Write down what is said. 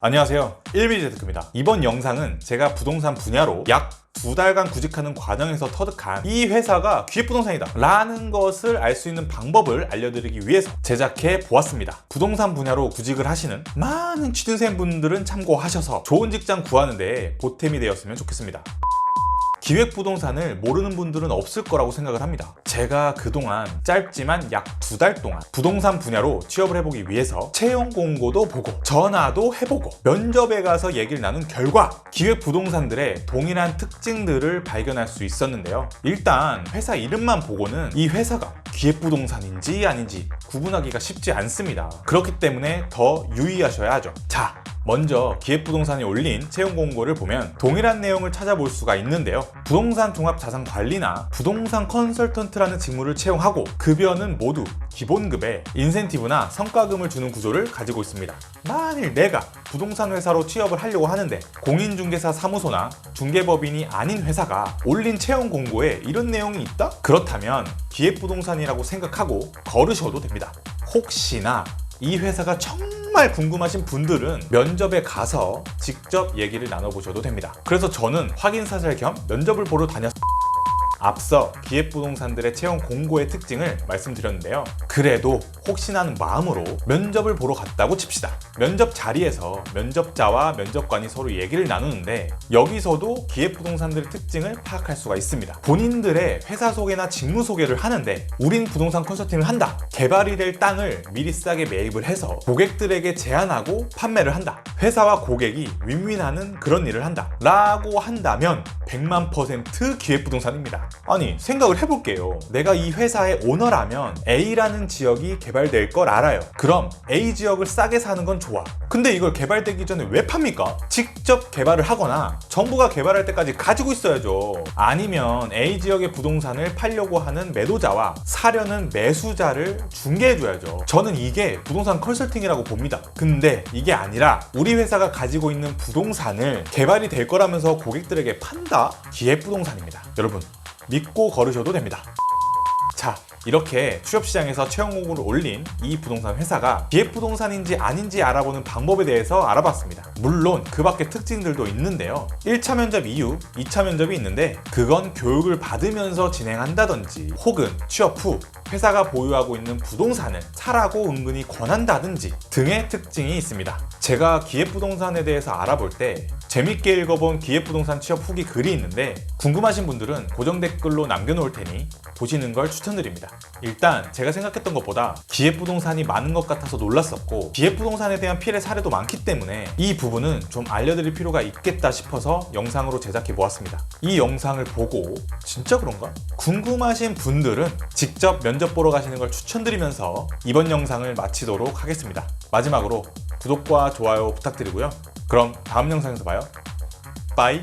안녕하세요. 1BJ테크입니다. 이번 영상은 제가 부동산 분야로 약 두 달간 구직하는 과정에서 터득한 이 회사가 기획부동산이다 라는 것을 알 수 있는 방법을 알려드리기 위해서 제작해 보았습니다. 부동산 분야로 구직을 하시는 많은 취준생분들은 참고하셔서 좋은 직장 구하는데 보탬이 되었으면 좋겠습니다. 기획부동산을 모르는 분들은 없을 거라고 생각을 합니다. 제가 그동안 짧지만 약 두 달 동안 부동산 분야로 취업을 해보기 위해서 채용 공고도 보고 전화도 해보고 면접에 가서 얘기를 나눈 결과 기획부동산들의 동일한 특징들을 발견할 수 있었는데요. 일단 회사 이름만 보고는 이 회사가 기획부동산인지 아닌지 구분하기가 쉽지 않습니다. 그렇기 때문에 더 유의하셔야 하죠. 자, 먼저 기획부동산이 올린 채용 공고를 보면 동일한 내용을 찾아볼 수가 있는데요. 부동산 종합 자산 관리나 부동산 컨설턴트라는 직무를 채용하고 급여는 모두 기본급에 인센티브나 성과금을 주는 구조를 가지고 있습니다. 만일 내가 부동산 회사로 취업을 하려고 하는데 공인중개사 사무소나 중개법인이 아닌 회사가 올린 채용 공고에 이런 내용이 있다? 그렇다면 기획부동산이라고 생각하고 걸으셔도 됩니다. 혹시나 이 회사가 정말 궁금하신 분들은 면접에 가서 직접 얘기를 나눠보셔도 됩니다. 그래서 저는 확인 사살 겸 면접을 보러 다녔 앞서 기획부동산들의 채용 공고의 특징을 말씀드렸는데요. 그래도 혹시나 하는 마음으로 면접을 보러 갔다고 칩시다. 면접 자리에서 면접자와 면접관이 서로 얘기를 나누는데 여기서도 기획부동산들의 특징을 파악할 수가 있습니다. 본인들의 회사 소개나 직무 소개를 하는데 우린 부동산 컨설팅을 한다. 개발이 될 땅을 미리 싸게 매입을 해서 고객들에게 제안하고 판매를 한다. 회사와 고객이 윈윈하는 그런 일을 한다. 라고 한다면 100만 퍼센트 기획부동산입니다. 아니 생각을 해볼게요. 내가 이 회사의 오너라면 A라는 지역이 개발될 걸 알아요. 그럼 A 지역을 싸게 사는 건 좋아. 근데 이걸 개발되기 전에 왜 팝니까? 직접 개발을 하거나 정부가 개발할 때까지 가지고 있어야죠. 아니면 A 지역의 부동산을 팔려고 하는 매도자와 사려는 매수자를 중개해줘야죠. 저는 이게 부동산 컨설팅이라고 봅니다. 근데 이게 아니라 우리 회사가 가지고 있는 부동산을 개발이 될 거라면서 고객들에게 판다? 기획부동산입니다. 여러분 믿고 걸으셔도 됩니다. 자, 이렇게 취업시장에서 채용 공고를 올린 이 부동산 회사가 기획부동산인지 아닌지 알아보는 방법에 대해서 알아봤습니다. 물론 그 밖에 특징들도 있는데요. 1차 면접 이후 2차 면접이 있는데 그건 교육을 받으면서 진행한다든지 혹은 취업 후 회사가 보유하고 있는 부동산을 사라고 은근히 권한다든지 등의 특징이 있습니다. 제가 기획부동산에 대해서 알아볼 때 재밌게 읽어본 기획부동산 취업 후기 글이 있는데 궁금하신 분들은 고정 댓글로 남겨놓을 테니 보시는 걸 추천드립니다. 일단 제가 생각했던 것보다 기획부동산이 많은 것 같아서 놀랐었고 기획부동산에 대한 피해 사례도 많기 때문에 이 부분은 좀 알려드릴 필요가 있겠다 싶어서 영상으로 제작해 보았습니다. 이 영상을 보고 진짜 그런가? 궁금하신 분들은 직접 면접 보러 가시는 걸 추천드리면서 이번 영상을 마치도록 하겠습니다. 마지막으로 구독과 좋아요 부탁드리고요. 그럼 다음 영상에서 봐요. 빠이